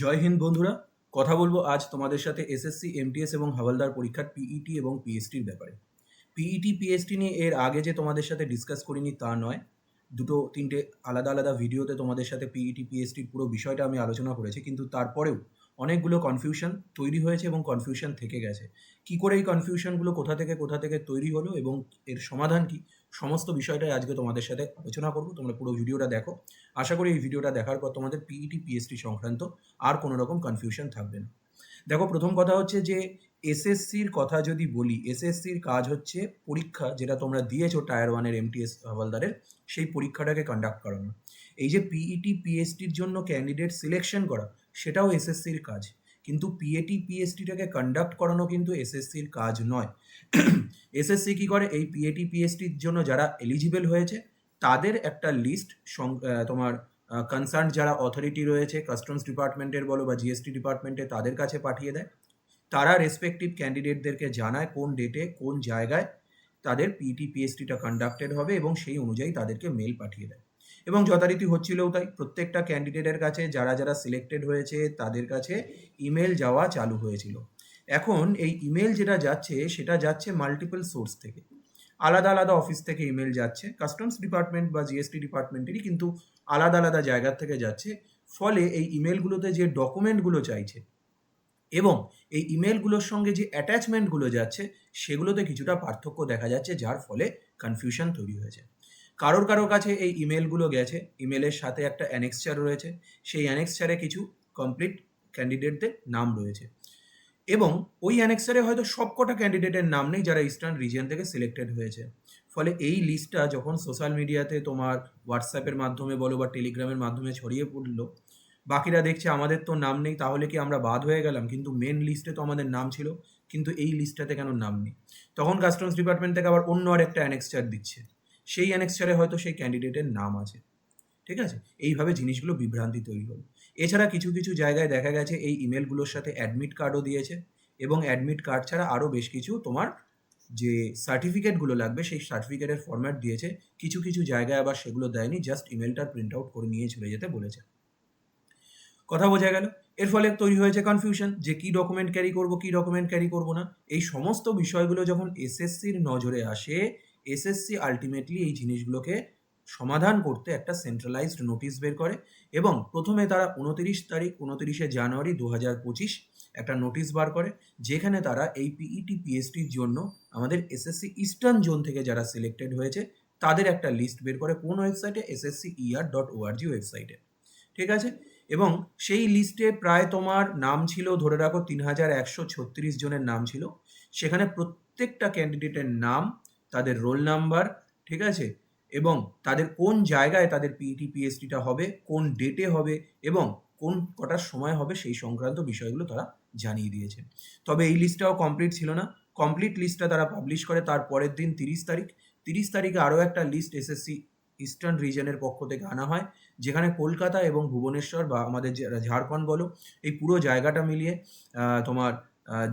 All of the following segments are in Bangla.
জয় হিন্দ বন্ধুরা, কথা বলব আজ তোমাদের সাথে এসএসসি এমটিএস এবং হাওয়ালদার পরীক্ষার পিইটি এবং পিএসটির ব্যাপারে। পিইটি পিএসটি নিয়ে এর আগে যে তোমাদের সাথে ডিসকাস করিনি তা নয়, দুটো তিনটে আলাদা আলাদা ভিডিওতে তোমাদের সাথে পিইটি পিএসটির পুরো বিষয়টা আমি আলোচনা করেছি, কিন্তু তারপরেও অনেকগুলো কনফিউশন তৈরি হয়েছে এবং কনফিউশন থেকে গেছে। কি করে এই কনফিউশনগুলো কোথা থেকে কোথা থেকে তৈরি হলো এবং এর সমাধান কি? সমস্ত বিষয়টাই আজকে তোমাদের সাথে আলোচনা করব। তোমরা পুরো ভিডিওটা দেখো। আশা করি এই ভিডিওটা দেখার পর তোমাদের পিইটি পিএসটি সংক্রান্ত আর কোনো রকম কনফিউশন থাকবে না। দেখো, প্রথম কথা হচ্ছে যে এসএসসির কথা যদি বলি এসএসসির কাজ হচ্ছে পরীক্ষা যেটা তোমরা দিয়েছ টায়ার ওয়ানের এমটিএস হাওয়ালদারের, সেই পরীক্ষাটাকে কন্ডাক্ট করানো। এই যে পিইটি পিএসটির জন্য ক্যান্ডিডেট সিলেকশন করা, সেটাও এসএসসির কাজ। কিন্তু পিএটি পিএসটিটাকে কন্ডাক্ট করানো কিন্তু এসএসসির কাজ নয়। এসএসসি কি করে? এই পিএটি পিএসটির জন্য যারা এলিজিবল হয়েছে, তাদের একটা লিস্ট তোমার কনসার্ন যারা অথরিটি রয়েছে কাস্টমস ডিপার্টমেন্টের বলো বা জিএসটি ডিপার্টমেন্টে তাদের কাছে পাঠিয়ে দেয়। তারা রেসপেক্টিভ ক্যান্ডিডেটদেরকে জানায় কোন ডেটে কোন জায়গায় তাদের পিটি পিএসটিটা কন্ডাক্টেড হবে এবং সেই অনুযায়ী তাদেরকে মেল পাঠিয়ে দেয়। এবং যথারীতি হচ্ছিলও তাই। প্রত্যেকটা ক্যান্ডিডেটের কাছে যারা যারা সিলেক্টেড হয়েছে, তাদের কাছে ইমেল যাওয়া চালু হয়েছিল। এখন এই ইমেল যেটা যাচ্ছে, সেটা যাচ্ছে মাল্টিপল সোর্স থেকে। আলাদা আলাদা অফিস থেকে ইমেল যাচ্ছে। কাস্টমস ডিপার্টমেন্ট বা জিএসটি ডিপার্টমেন্টেরই কিন্তু আলাদা আলাদা জায়গা থেকে যাচ্ছে। ফলে এই ইমেলগুলোতে যে ডকুমেন্টগুলো চাইছে এবং এই ইমেলগুলোর সঙ্গে যে অ্যাটাচমেন্টগুলো যাচ্ছে, সেগুলোতে কিছুটা পার্থক্য দেখা যাচ্ছে, যার ফলে কনফিউশন তৈরি হয়েছে। কারোর কারোর কাছে এই ইমেলগুলো গেছে। ইমেলের সাথে একটা অ্যানেক্সচার রয়েছে। সেই অ্যানেক্সচারে কিছু কমপ্লিট ক্যান্ডিডেটদের নাম রয়েছে। এবং ওই অ্যানেক্সারে হয়তো সবকটা ক্যান্ডিডেটের নাম নেই যারা ইস্টার্ন রিজিয়ন থেকে সিলেক্টেড হয়েছে। ফলে এই লিস্টটা যখন সোশ্যাল মিডিয়াতে তোমার হোয়াটসঅ্যাপের মাধ্যমে বলো বা টেলিগ্রামের মাধ্যমে ছড়িয়ে পড়ল, বাকিরা দেখছে আমাদের তো নাম নেই, তাহলে কি আমরা বাদ হয়ে গেলাম? কিন্তু মেন লিস্টে তো আমাদের নাম ছিল, কিন্তু এই লিস্টটাতে কেন নাম নেই? তখন কাস্টমস ডিপার্টমেন্ট থেকে আবার অন্য আর একটা অ্যানেক্সচার দিচ্ছে। সেই অ্যানেক্সারে হয়তো সেই ক্যান্ডিডেটের নাম আছে। ঠিক আছে? এইভাবে জিনিসগুলো বিভ্রান্তি তৈরি হলো। এছাড়া কিছু কিছু জায়গায় দেখা গেছে এই ইমেলগুলোর সাথে অ্যাডমিট কার্ডও দিয়েছে এবং অ্যাডমিট কার্ড ছাড়া আরও বেশ কিছু তোমার যে সার্টিফিকেটগুলো লাগবে সেই সার্টিফিকেটের ফরম্যাট দিয়েছে। কিছু কিছু জায়গায় আবার সেগুলো দেয়নি জাস্ট ইমেলটার প্রিন্ট আউট করে নিয়ে চলে যেতে বলেছে। কথা বোঝা গেল? এর ফলে তৈরি হয়েছে কনফিউশন যে কি ডকুমেন্ট ক্যারি করব, কি ডকুমেন্ট ক্যারি করব না। এই সমস্ত বিষয়গুলো যখন এসএসসির নজরে আসে এসএসসি আলটিমেটলি এই জিনিসগুলোকে সমাধান করতে একটা সেন্ট্রালাইজড নোটিশ বের করে এবং প্রথমে তারা উনতিরিশ তারিখ, উনতিরিশে জানুয়ারি দু হাজার পঁচিশ একটা নোটিশ বার করে, যেখানে তারা এই পিইটি পিএসটির জন্য আমাদের এসএসসি ইস্টার্ন জোন থেকে যারা সিলেক্টেড হয়েছে, তাদের একটা লিস্ট বের করে কোন ওয়েবসাইটে এসএসসি ইআর ডট ওআরজি ওয়েবসাইটে ঠিক আছে? এবং সেই লিস্টে প্রায় তোমার নাম ছিল, ধরে রাখো তিন হাজার একশো ছত্রিশ জনের নাম ছিল, সেখানে প্রত্যেকটা ক্যান্ডিডেটের নাম তাদের রোল নাম্বার, ঠিক আছে? এবং তাদের কোন জায়গায় তাদের পিইটি পিএসটিটা হবে, কোন ডেটে হবে, এবং কোন কটার সময় হবে সেই সংক্রান্ত বিষয়গুলো তারা জানিয়ে দিয়েছে। তবে এই লিস্টটাও কমপ্লিট ছিল না। কমপ্লিট লিস্টটা তারা পাবলিশ করে তার পরের দিন তিরিশ তারিখ। তিরিশ তারিখে আরও একটা লিস্ট এসএসসি ইস্টার্ন রিজনের পক্ষ থেকে আনা হয়, যেখানে কলকাতা এবং ভুবনেশ্বর বা আমাদের ঝাড়খণ্ড বলো, এই পুরো জায়গাটা মিলিয়ে তোমার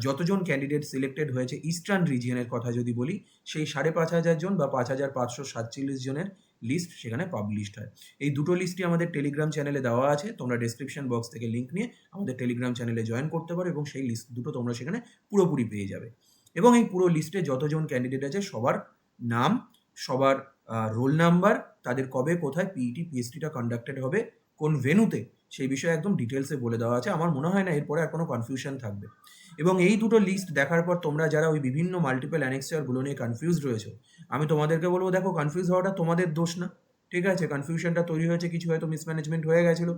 যতজন ক্যান্ডিডেট সিলেক্টেড হয়েছে ইস্টার্ন রিজিয়নের কথা যদি বলি, সেই সাড়ে পাঁচ হাজার জন বা পাঁচ হাজার পাঁচশো সাতচল্লিশ জনের লিস্ট সেখানে পাবলিশড হয়। এই দুটো লিস্টই আমাদের টেলিগ্রাম চ্যানেলে দেওয়া আছে, তোমরা ডিসক্রিপশন বক্স থেকে লিঙ্ক নিয়ে আমাদের টেলিগ্রাম চ্যানেলে জয়েন করতে পারো এবং সেই লিস্ট দুটো তোমরা সেখানে পুরোপুরি পেয়ে যাবে। এবং এই পুরো লিস্টে যতজন ক্যান্ডিডেট আছে, সবার নাম, সবার রোল নাম্বার তাদের কবে, কোথায় পিইটি পিএসটিটা কন্ডাক্টেড হবে, কোন ভেনুতে সেই বিষয়ে একদম ডিটেলসে বলে দেওয়া আছে। আমার মনে হয় না, এরপরে আর কোনো কনফিউশন থাকবে। এবং এই দুটো লিস্ট দেখার পর তোমরা যারা ওই বিভিন্ন মাল্টিপল অ্যানেক্সারগুলো নিয়ে কনফিউজ রয়েছে, আমি তোমাদেরকে বলব, দেখো কনফিউজ হওয়াটা তোমাদের দোষ না, ঠিক আছে? কনফিউশনটা তৈরি হয়েছে, কিছু হয়তো মিসম্যানেজমেন্ট হয়ে গেছিল।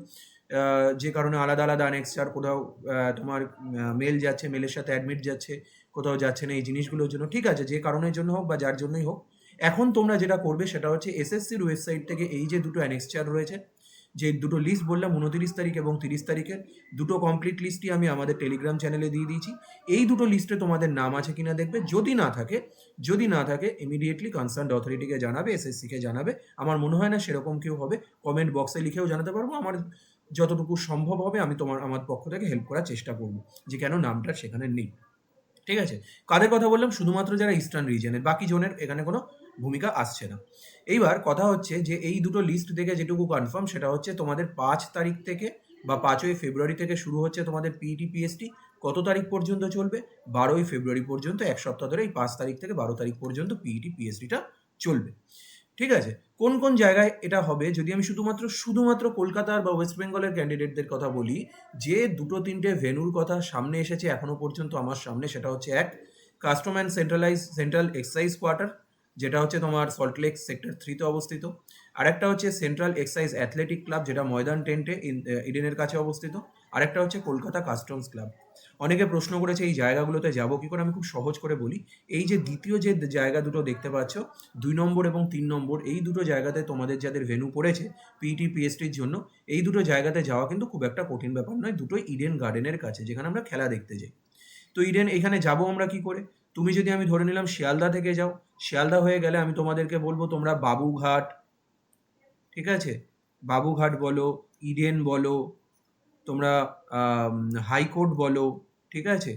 যে কারণে আলাদা আলাদা অ্যানেক্সার কোথাও তোমার মেল যাচ্ছে মেলের সাথে অ্যাডমিট যাচ্ছে, কোথাও যাচ্ছে না এই জিনিসগুলোর জন্য। ঠিক আছে, যে কারণের জন্য হোক বা যার জন্যই হোক। এখন তোমরা যেটা করবে সেটা হচ্ছে এসএসসির ওয়েবসাইট থেকে এই যে দুটো অ্যানেক্সচার রয়েছে যে দুটো লিস্ট বললাম, উনতিরিশ তারিখ এবং তিরিশ তারিখের, দুটো কমপ্লিট লিস্টই আমি আমাদের টেলিগ্রাম চ্যানেলে দিয়ে দিয়েছি। এই দুটো লিস্টে তোমাদের নাম আছে কিনা দেখবে, যদি না থাকে, যদি না থাকে ইমিডিয়েটলি কনসার্ন অথরিটিকে জানাবে এসএসসিকে জানাবে। আমার মনে হয় না সেরকম কেউ হবে। কমেন্ট বক্সে লিখেও জানাতে পারব। আমার যতটুকু সম্ভব হবে, আমি তোমার, আমার পক্ষ থেকে হেল্প করার চেষ্টা করব যে কেন নামটা সেখানে নেই। ঠিক আছে? কাদের কথা বললাম? শুধুমাত্র যারা ইস্টার্ন রিজনের বাকি জনের এখানে কোনো ভূমিকা আসছে না। এইবার কথা হচ্ছে যে, এই দুটো লিস্ট থেকে যেটুকু কনফার্ম সেটা হচ্ছে তোমাদের পাঁচ তারিখ থেকে বা পাঁচই ফেব্রুয়ারি থেকে শুরু হচ্ছে তোমাদের পিইটি পিএসটি কত তারিখ পর্যন্ত চলবে? বারোই ফেব্রুয়ারি পর্যন্ত, এক সপ্তাহ ধরে এই পাঁচ তারিখ থেকে বারো তারিখ পর্যন্ত পিইটি পিএসটিটা চলবে। ঠিক আছে? কোন কোন জায়গায় এটা হবে? যদি আমি শুধুমাত্র শুধুমাত্র কলকাতার বা ওয়েস্ট বেঙ্গলের ক্যান্ডিডেটদের কথা বলি, যে দুটো তিনটে ভেনুর কথা সামনে এসেছে এখনও পর্যন্ত আমার সামনে, সেটা হচ্ছে এক custom and centralise central excise quarter যেটা হচ্ছে তোমার সল্টলেক সেক্টর থ্রিতে অবস্থিত। আরেকটা হচ্ছে সেন্ট্রাল এক্সাইজ অ্যাথলেটিক ক্লাব যেটা ময়দান টেন্টে ইডেনের কাছে অবস্থিত। আরেকটা হচ্ছে কলকাতা কাস্টমস ক্লাব অনেকে প্রশ্ন করেছে, এই জায়গাগুলোতে যাব কি করে? আমি খুব সহজ করে বলি, এই যে দ্বিতীয় যে জায়গা দুটো দেখতে পাচ্ছ, দুই নম্বর এবং তিন নম্বর, এই দুটো জায়গাতে তোমাদের যাদের ভেনু পড়েছে পিটি পিএসটির জন্য, এই দুটো জায়গাতে যাওয়া কিন্তু খুব একটা কঠিন ব্যাপার নয়। দুটোই ইডেন গার্ডেনের কাছে, যেখানে আমরা খেলা দেখতে যাই। তো ইডেন এখানে যাব আমরা কি করে? তুমি যদি আমি ধরে নিলাম শিয়ালদা থেকে যাও, শিয়ালদা হয়ে গেলে আমি তোমাদেরকে বলব তোমরা বাবুঘাট, ঠিক আছে? বাবুঘাট বলো, ইডেন বলো, তোমরা হাইকোর্ট বলো, ঠিক আছে?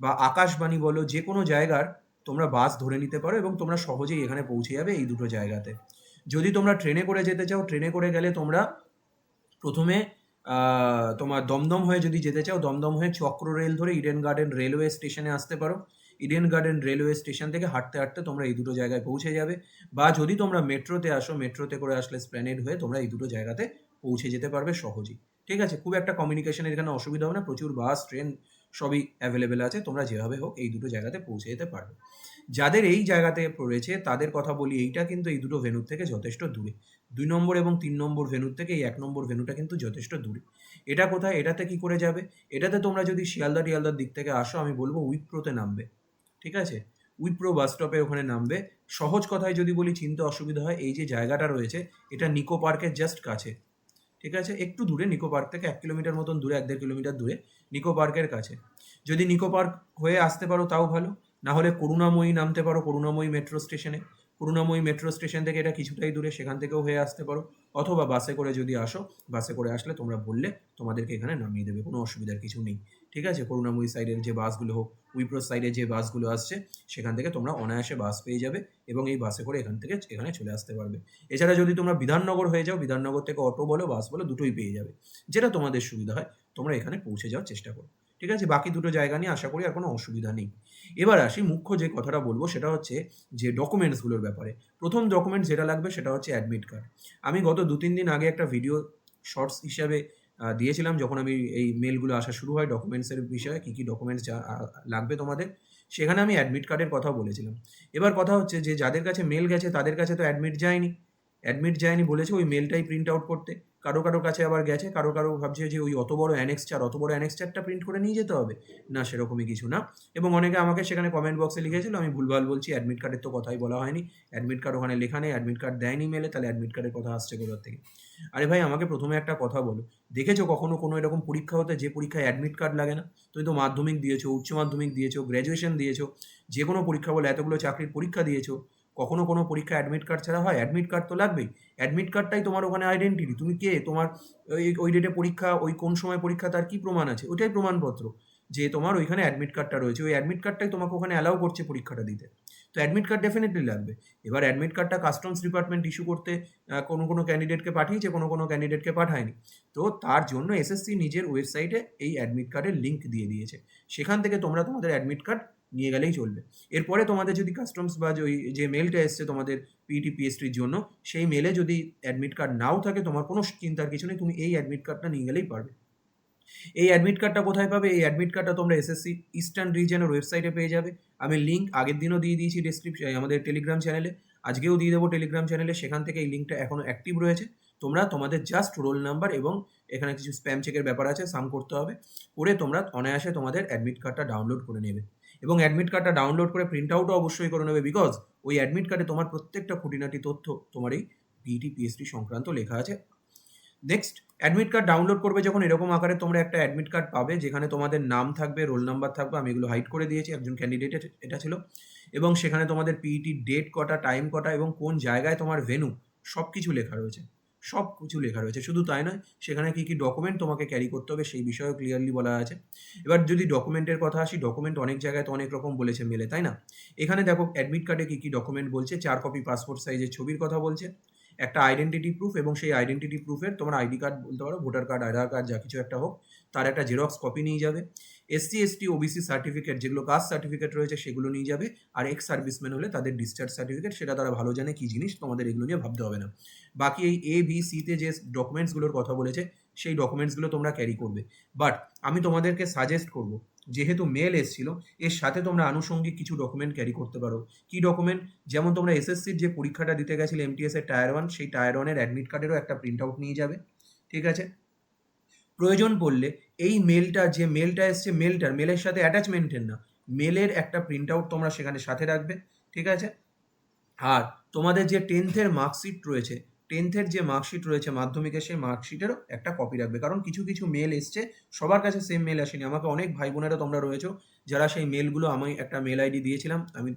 বা আকাশবাণী বলো, যে কোনো জায়গার তোমরা বাস ধরে নিতে পারো এবং তোমরা সহজেই এখানে পৌঁছে যাবে এই দুটো জায়গাতে। যদি তোমরা ট্রেনে করে যেতে চাও, ট্রেনে করে গেলে তোমরা প্রথমে তোমার দমদম হয়ে যদি যেতে চাও, দমদম হয়ে চক্র রেল ধরে ইডেন গার্ডেন রেলওয়ে স্টেশনে আসতে পারো। ইডেন গার্ডেন রেলওয়ে স্টেশন থেকে হাঁটতে হাঁটতে তোমরা এই দুটো জায়গায় পৌঁছে যাবে। বা যদি তোমরা মেট্রোতে আসো, মেট্রোতে করে আসলে স্প্ল্যানেড হয়ে তোমরা এই দুটো জায়গাতে পৌঁছে যেতে পারবে সহজেই। ঠিক আছে? খুব একটা কমিউনিকেশনের এখানে অসুবিধা হবে না। প্রচুর বাস, ট্রেন সবই অ্যাভেলেবেল আছে। তোমরা যেভাবে হোক এই দুটো জায়গাতে পৌঁছে যেতে পারবে। যাদের এই জায়গাতে পড়েছে তাদের কথা বলি, এইটা কিন্তু এই দুটো ভেনুর থেকে যথেষ্ট দূরে। দুই নম্বর এবং তিন নম্বর ভেনুর থেকে এই এক নম্বর ভেনুটা কিন্তু যথেষ্ট দূরে। এটা কোথায়? এটাতে কি করে যাবে? এটাতে তোমরা যদি শিয়ালদা টিয়ালদার দিক থেকে আসো, আমি বলব উইপ্রোতে নামবে। ঠিক আছে? উইপ্রো বাস স্টপে ওখানে নামবে। সহজ কথায় যদি বলি চিনতে অসুবিধা হয়, এই যে জায়গাটা রয়েছে, এটা নিকো পার্কের জাস্ট কাছে। ঠিক আছে? একটু দূরে, নিকো পার্ক থেকে এক কিলোমিটার মতন দূরে, এক দেড় কিলোমিটার দূরে, নিকো পার্কের কাছে। যদি নিকো পার্ক হয়ে আসতে পারো, তাও ভালো। না হলে করুণাময়ী নামতে পারো, করুণাময়ী মেট্রো স্টেশনে করুণাময়ী মেট্রো স্টেশন থেকে এটা কিছুটাই দূরে, সেখান থেকেও হয়ে আসতে পারো। অথবা বাসে করে যদি আসো, বাসে করে আসলে তোমরা বললে তোমাদেরকে এখানে নামিয়ে দেবে, কোনো অসুবিধার কিছু নেই। ঠিক আছে? করুণাময়ী সাইডের যে বাসগুলো হোক উইপ্রো সাইডে যে বাসগুলো আসছে, সেখান থেকে তোমরা অনায়াসে বাস পেয়ে যাবে এবং এই বাসে করে এখান থেকে এখানে চলে আসতে পারবে। এছাড়া যদি তোমরা বিধাননগর হয়ে যাও, বিধাননগর থেকে অটো বলো বাস বলো, দুটোই পেয়ে যাবে। যেটা তোমাদের সুবিধা হয়, তোমরা এখানে পৌঁছে যাওয়ার চেষ্টা করো। ঠিক আছে? বাকি দুটো জায়গা নিয়ে আশা করি আর কোনো অসুবিধা নেই। এবার আসি মুখ্য যে কথাটা বলব, সেটা হচ্ছে যে ডকুমেন্টসগুলোর ব্যাপারে। প্রথম ডকুমেন্ট যেটা লাগবে সেটা হচ্ছে অ্যাডমিট কার্ড আমি গত দু তিন দিন আগে একটা ভিডিও শর্টস হিসাবে দিয়েছিলাম যখন আমি এই মেলগুলো আসা শুরু হয় ডকুমেন্টসের বিষয়ে, কী কী ডকুমেন্টস লাগবে তোমাদের, সেখানে আমি অ্যাডমিট কার্ডের কথাও বলেছিলাম। এবার কথা হচ্ছে যে, যাদের কাছে মেল গেছে, তাদের কাছে তো অ্যাডমিট যায়নি। অ্যাডমিট যায়নি বলেছে, ওই মেলটাই প্রিন্ট আউট করতে। কারও কারও কাছে আবার গেছে, কারও কারও ভাবছে যে ওই অত বড় অ্যানেক্সচার অত বড় অ্যানেক্সচারটা প্রিন্ট করে নিয়ে যেতে হবে। না, সেরকমই কিছু না। এবং অনেকে আমাকে সেখানে কমেন্ট বক্সে লিখেছিল, আমি ভুলভাল বলছি অ্যাডমিট কার্ডের তো কথাই বলা হয়নি। অ্যাডমিট কার্ড ওখানে লেখা নেই অ্যাডমিট কার্ড দেয়নি মেলে তাহলে অ্যাডমিট কার্ডের কথা আসছে কোথার থেকে? আরে ভাই, আমাকে প্রথমে একটা কথা বলো। দেখেছ কখনো কোনো এরকম পরীক্ষা হতে, যে পরীক্ষায় অ্যাডমিট কার্ড লাগে না? তুমি তো মাধ্যমিক দিয়েছ, উচ্চ মাধ্যমিক দিয়েছ গ্র্যাজুয়েশন দিয়েছ, যে কোনো পরীক্ষা বলে এতগুলো চাকরির পরীক্ষা দিয়েছ। কখনো কোনো পরীক্ষা অ্যাডমিট কার্ড ছাড়া হয়? অ্যাডমিট কার্ড তো লাগবেই। অ্যাডমিট কার্ডটাই তোমার ওখানে আইডেন্টিটি তুমি কে? তোমার ওই ডেটে পরীক্ষা, ওই কোন সময় পরীক্ষা, তার কি প্রমাণ আছে? ওইটাই প্রমাণপত্র। যে তোমার ওইখানে অ্যাডমিট কার্ডটা রয়েছে। ওই অ্যাডমিট কার্ডটাই তোমাকে ওখানে অ্যালাউ করছে পরীক্ষাটা দিতে। তো অ্যাডমিট কার্ড ডেফিনেটলি লাগবে। এবার অ্যাডমিট কার্ডটা কাস্টমস ডিপার্টমেন্ট ইস্যু করতে কোনো কোনো ক্যান্ডিডেটকে পাঠিয়েছে, কোনো কোনো ক্যান্ডিডেটকে পাঠায়নি। তো তার জন্য এসএসসি নিজের ওয়েবসাইটে এই অ্যাডমিট কার্ডের লিঙ্ক দিয়ে দিয়েছে। সেখান থেকে তোমরা তোমাদের অ্যাডমিট কার্ড নিয়ে গেলেই চলবে। এরপরে তোমাদের যদি কাস্টমস বা যে ওই যে মেলটা এসছে তোমাদের পিটি পিএসটির জন্য, সেই মেলে যদি অ্যাডমিট কার্ড নাও থাকে, তোমার কোনো চিন্তার কিছু নেই, তুমি এই অ্যাডমিট কার্ডটা নিয়ে গেলেই পারবে। এই অ্যাডমিট কার্ডটা কোথায় পাবে? এই অ্যাডমিট কার্ডটা তোমরা এসএসসি ইস্টার্ন রিজনের ওয়েবসাইটে পেয়ে যাবে। আমি লিঙ্ক আগের দিনও দিয়ে দিয়েছি ডিসক্রিপশন আমাদের টেলিগ্রাম চ্যানেলে আজকেও দিয়ে দেবো টেলিগ্রাম চ্যানেলে সেখান থেকে এই লিঙ্কটা এখনও অ্যাক্টিভ রয়েছে। তোমরা তোমাদের জাস্ট রোল নাম্বার এবং এখানে কিছু স্প্যাম চেকের ব্যাপার আছে সাম করতে হবে। করে তোমরা অনায়াসে তোমাদের অ্যাডমিট কার্ডটা ডাউনলোড করে নেবে। এবং অ্যাডমিট কার্ডটা ডাউনলোড করে প্রিন্ট আউটও অবশ্যই করে নেবে বিকজ ওই অ্যাডমিট কার্ডে তোমার প্রত্যেকটা খুঁটিনাটি তথ্য তোমার এই পিটি পিএসটি সংক্রান্ত লেখা আছে। নেক্সট অ্যাডমিট কার্ড ডাউনলোড করবে যখন এরকম আকারে তোমরা একটা অ্যাডমিট কার্ড পাবে যেখানে তোমাদের নাম থাকবে রোল নাম্বার থাকবে, আমি এগুলো হাইড করে দিয়েছি, একজন ক্যান্ডিডেট এটা ছিল। এবং সেখানে তোমাদের পিইটি ডেট কটা টাইম কটা এবং কোন জায়গায় তোমার ভেনু সব কিছু লেখা রয়েছে। সব কিছু লেখা রয়েছে। শুধু তাই নয়, সেখানে কী কী ডকুমেন্ট তোমাকে ক্যারি করতে হবে সেই বিষয়েও ক্লিয়ারলি বলা আছে। এবার যদি ডকুমেন্টের কথা আসি ডকুমেন্ট অনেক জায়গায় তো অনেক রকম বলেছে মেলে তাই না? এখানে দেখো অ্যাডমিট কার্ডে কী কী ডকুমেন্ট বলছে, চার কপি পাসপোর্ট সাইজের ছবির কথা বলছে, একটা আইডেন্টিটি প্রুফ এবং সেই আইডেন্টিটি প্রুফের তোমার আইডি কার্ড বলতে পারো ভোটার কার্ড আধার কার্ড যা কিছু একটা হোক তার একটা জেরক্স কপি নিয়ে যাবে। এসসি এসটি ওবিসি সার্টিফিকেট যেগুলো কাস্ট সার্টিফিকেট রয়েছে সেগুলো নিয়ে যাবে। আর এক্স সার্ভিসম্যান হলে তাদের ডিসচার্জ সার্টিফিকেট সেটা তারা ভালো জানে কী জিনিস, তোমাদের এগুলো নিয়ে ভাবতে হবে না। বাকি এই এ বি সিতে যে ডকুমেন্টসগুলোর কথা বলেছে, সেই ডকুমেন্টসগুলো তোমরা ক্যারি করবে। বাট আমি তোমাদেরকে সাজেস্ট করব, যেহেতু মেল এসছিল, এর সাথে তোমরা আনুষঙ্গিক কিছু ডকুমেন্ট ক্যারি করতে পারো। কি ডকুমেন্ট যেমন তোমরা এসএসসির যে পরীক্ষাটা দিতে গেছিলে এমটিএস এর টায়ার ওয়ান সেই টায়ার ওয়ানের অ্যাডমিট কার্ডেরও একটা প্রিন্ট আউট নিয়ে যাবে। ঠিক আছে? প্রয়োজন পড়লে এই মেলটা যে মেলটা এসছে মেলটার মেলের সাথে অ্যাটাচমেন্টের না মেলের একটা প্রিন্ট আউট তোমরা সেখানে সাথে রাখবে, ঠিক আছে? আর তোমাদের যে টেন্থের মার্কশিট রয়েছে টেন্থের যে মার্কশিট রয়েছে মাধ্যমিকের, সেই মার্কশিটেরও একটা কপি রাখবে। কারণ কিছু কিছু মেল এসছে, সবার কাছে সেম মেল আসেনি। আমাকে অনেক ভাই বোনেরা তোমরা রয়েছো, যারা সেই মেলগুলো আমি একটা মেল আইডি দিয়েছিলাম, আমি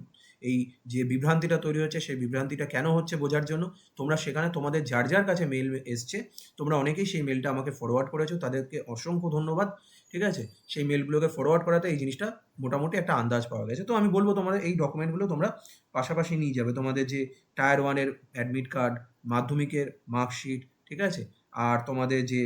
এই যে বিভ্রান্তিটা তৈরি হচ্ছে, সেই বিভ্রান্তিটা কেন হচ্ছে বোঝার জন্য তোমরা সেখানে তোমাদের যার যার কাছে মেল এসছে, তোমরা অনেকেই সেই মেলটা আমাকে ফরওয়ার্ড করেছ, তাদেরকে অসংখ্য ধন্যবাদ, ঠিক আছে? সেই মেলগুলোকে ফরওয়ার্ড করাতে এই জিনিসটা মোটামুটি একটা আন্দাজ পাওয়া গেছে। তো আমি বলব তোমাদের এই ডকুমেন্টগুলো তোমরা পাশাপাশি নিয়ে যাবে, তোমাদের যে টায়ার ওয়ানের অ্যাডমিট কার্ড মাধ্যমিকের মার্কশিট ঠিক আছে? আর তোমাদের যে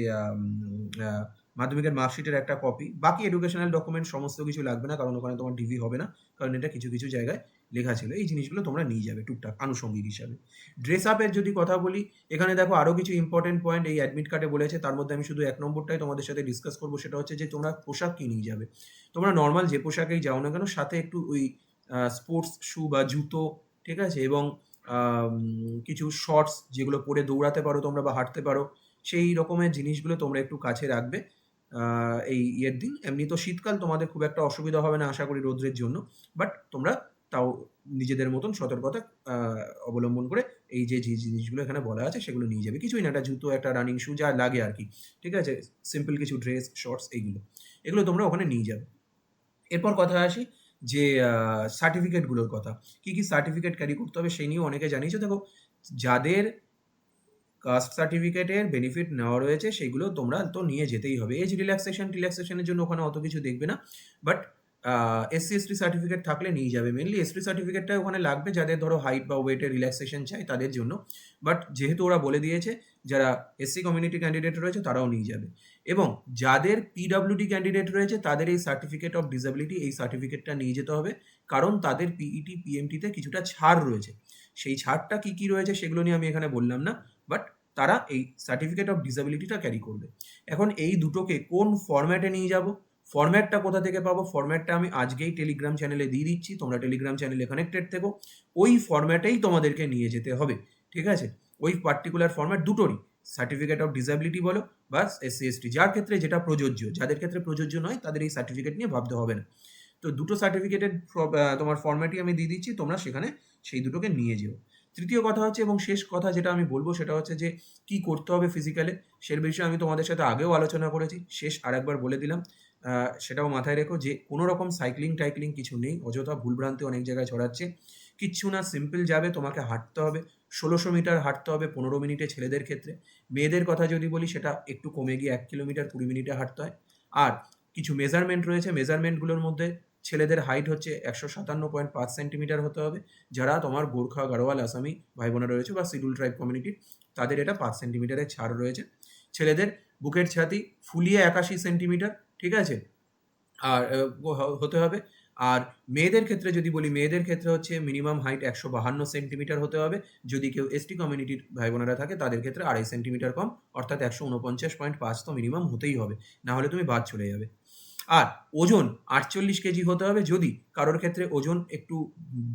মাধ্যমিকের মার্কশিটের একটা কপি বাকি এডুকেশনাল ডকুমেন্ট সমস্ত কিছু লাগবে না, কারণ ওখানে তোমার ডিভি হবে না, কারণ এটা কিছু কিছু জায়গায় লেখা ছিল, এই জিনিসগুলো তোমরা নিয়ে যাবে টুকটাক আনুষঙ্গিক হিসাবে। ড্রেস আপের যদি কথা বলি, এখানে দেখো আরও কিছু ইম্পর্টেন্ট পয়েন্ট এই অ্যাডমিট কার্ডে বলেছে, তার মধ্যে আমি শুধু এক নম্বরটাই তোমাদের সাথে ডিসকাস করব, সেটা হচ্ছে যে তোমরা পোশাক কি নিয়ে যাবে। তোমরা নর্মাল যে পোশাকেই যাও না কেন, সাথে একটু ওই স্পোর্টস শু বা জুতো, ঠিক আছে? এবং কিছু শর্টস যেগুলো পরে দৌড়াতে পারো তোমরা বা হাঁটতে পারো, সেই রকমের জিনিসগুলো তোমরা একটু কাছে রাখবে এই ইয়ের দিন। এমনি তো শীতকাল, তোমাদের খুব একটা অসুবিধা হবে না, আশা করি রোদ্রের জন্য। বাট তোমরা তাও নিজেদের মতন সতর্কতা অবলম্বন করে এই যে জিনিসগুলো এখানে বলা আছে সেগুলো নিয়ে যাবে। কিছুই না, একটা জুতো, একটা রানিং শু যা লাগে আর কি। ঠিক আছে? সিম্পল কিছু ড্রেস শর্টস এইগুলো। এগুলো তোমরা ওখানে নিয়ে যাবে। এরপর কথা আসি যে সার্টিফিকেটগুলোর কথা। কি কি সার্টিফিকেট ক্যারি করতে হবে সেই নিয়েও অনেকে জানিয়েছে। দেখো, যাদের কাস্ট সার্টিফিকেটের বেনিফিট নেওয়া রয়েছে, সেগুলো তোমরা তো নিয়ে যেতেই হবে। এজ রিল্যাক্সেশন রিল্যাক্সেশনের জন্য ওখানে অত কিছু দেখবে না। বাট এসসি এসটি সার্টিফিকেট থাকলে নিয়ে যাবে মেনলি এসটি সার্টিফিকেটটা ওখানে লাগবে যাদের ধরো হাইট বা ওয়েটের রিল্যাক্সেশন চাই তাদের জন্য। বাট যেহেতু ওরা বলে দিয়েছে, যারা এসসি কমিউনিটি ক্যান্ডিডেট রয়েছে তারাও নিয়ে যাবে। এবং যাদের পিডাব্লিউডি ক্যান্ডিডেট রয়েছে, তাদের এই সার্টিফিকেট অফ ডিসেবিলিটি এই সার্টিফিকেটটা নিয়ে যেতে হবে। কারণ তাদের E পিইটি পিএমটিতে কিছুটা ছাড় রয়েছে। সেই ছাড়টা কি কি রয়েছে সেগুলো নিয়ে আমি এখানে বললাম না। বাট তারা এই সার্টিফিকেট অফ ডিসেবিলিটিটা ক্যারি করবে। এখন এই দুটোকে কোন ফরম্যাটে নিয়ে যাব? ফরম্যাটটা কোথা থেকে পাবো? ফরম্যাটটা আমি আজকেই টেলিগ্রাম চ্যানেলে দিয়ে দিচ্ছি। তোমরা টেলিগ্রাম চ্যানেলে কানেক্টেড থেকো। ওই ফরম্যাটেই তোমাদেরকে নিয়ে যেতে হবে। ঠিক আছে? ওই পার্টিকুলার ফরম্যাট দুটোরই। সার্টিফিকেট অফ ডিসাবিলিটি বলো বা এসসি এসটি যার ক্ষেত্রে যেটা প্রযোজ্য, যাদের ক্ষেত্রে প্রযোজ্য নয়, তাদের এই সার্টিফিকেট নিয়ে ভাবতে হবে না। তো দুটো সার্টিফিকেটের তোমার ফরম্যাটই আমি দিয়ে দিচ্ছি। তোমরা সেখানে সেই দুটোকে নিয়ে যেও। তৃতীয় কথা হচ্ছে এবং শেষ কথা যেটা আমি বলব সেটা হচ্ছে যে, কি করতে হবে ফিজিক্যালে সে বিষয়ে আমি তোমাদের সাথে আগেও আলোচনা করেছি। শেষ আরেকবার বলে দিলাম। সেটাও মাথায় রেখো যে কোনো রকম সাইক্লিং টাইক্লিং কিছু নেই। অযথা ভুলভ্রান্তি অনেক জায়গায় ছড়াচ্ছে। কিচ্ছু না সিম্পল যাবে, তোমাকে হাঁটতে হবে। ষোলোশো মিটার হাঁটতে হবে পনেরো মিনিটে ছেলেদের ক্ষেত্রে। মেয়েদের কথা যদি বলি, সেটা একটু কমে গিয়ে এক কিলোমিটার কুড়ি মিনিটে হাঁটতে হয়। আর কিছু মেজারমেন্ট রয়েছে। মেজারমেন্টগুলোর মধ্যে ছেলেদের হাইট হচ্ছে একশো সাতান্ন পয়েন্ট পাঁচ সেন্টিমিটার হতে হবে। যারা তোমার গোর্খা, গাড়োয়াল, আসামি ভাই বোনা রয়েছে বা শিডিউল ট্রাইব কমিউনিটির তাদের এটা পাঁচ সেন্টিমিটারের ছাড় রয়েছে। ছেলেদের বুকের ছাতি ফুলিয়ে একাশি সেন্টিমিটার ঠিক আছে? আর হতে হবে। আর মেয়েদের ক্ষেত্রে যদি বলি, মেয়েদের ক্ষেত্রে হচ্ছে মিনিমাম হাইট একশো বাহান্ন সেন্টিমিটার হতে হবে। যদি কেউ এসটি কমিউনিটির ভাই বোনেরা থাকে, তাদের ক্ষেত্রে আড়াই সেন্টিমিটার কম, অর্থাৎ একশো উনপঞ্চাশ পয়েন্ট পাঁচ তো মিনিমাম হতেই হবে। না হলে তুমি বাদ চলে যাবে। আর ওজন আটচল্লিশ কেজি হতে হবে যদি কারোর ক্ষেত্রে ওজন একটু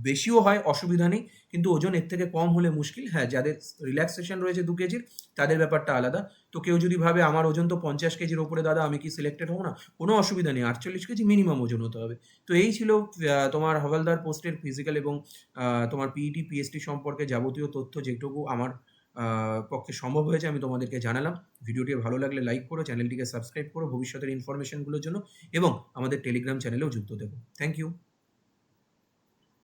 বেশিও হয়, অসুবিধা নেই। কিন্তু ওজন এর থেকে কম হলে মুশকিল। হ্যাঁ যাদের রিল্যাক্সেশন রয়েছে দু কেজির, তাদের ব্যাপারটা আলাদা। তো কেউ যদি ভাবে আমার ওজন তো পঞ্চাশ কেজির ওপরে, দাদা আমি কি সিলেক্টেড হব না? কোনো অসুবিধা নেই, আটচল্লিশ কেজি মিনিমাম ওজন হতে হবে। তো এই ছিল তোমার হওয়ালদার পোস্টের ফিজিক্যাল এবং তোমার পিইটি পিএসটি সম্পর্কে যাবতীয় তথ্য যেটুকু আমার পক্ষে সম্ভব হয়েছে, আমি তোমাদেরকে জানালাম। ভিডিওটি ভালো লাগলে লাইক করো চ্যানেলটিকে সাবস্ক্রাইব করো, ভবিষ্যতের ইনফরমেশনগুলোর জন্য, এবং আমাদের টেলিগ্রাম চ্যানেলেও যুক্ত দেবো থ্যাংক ইউ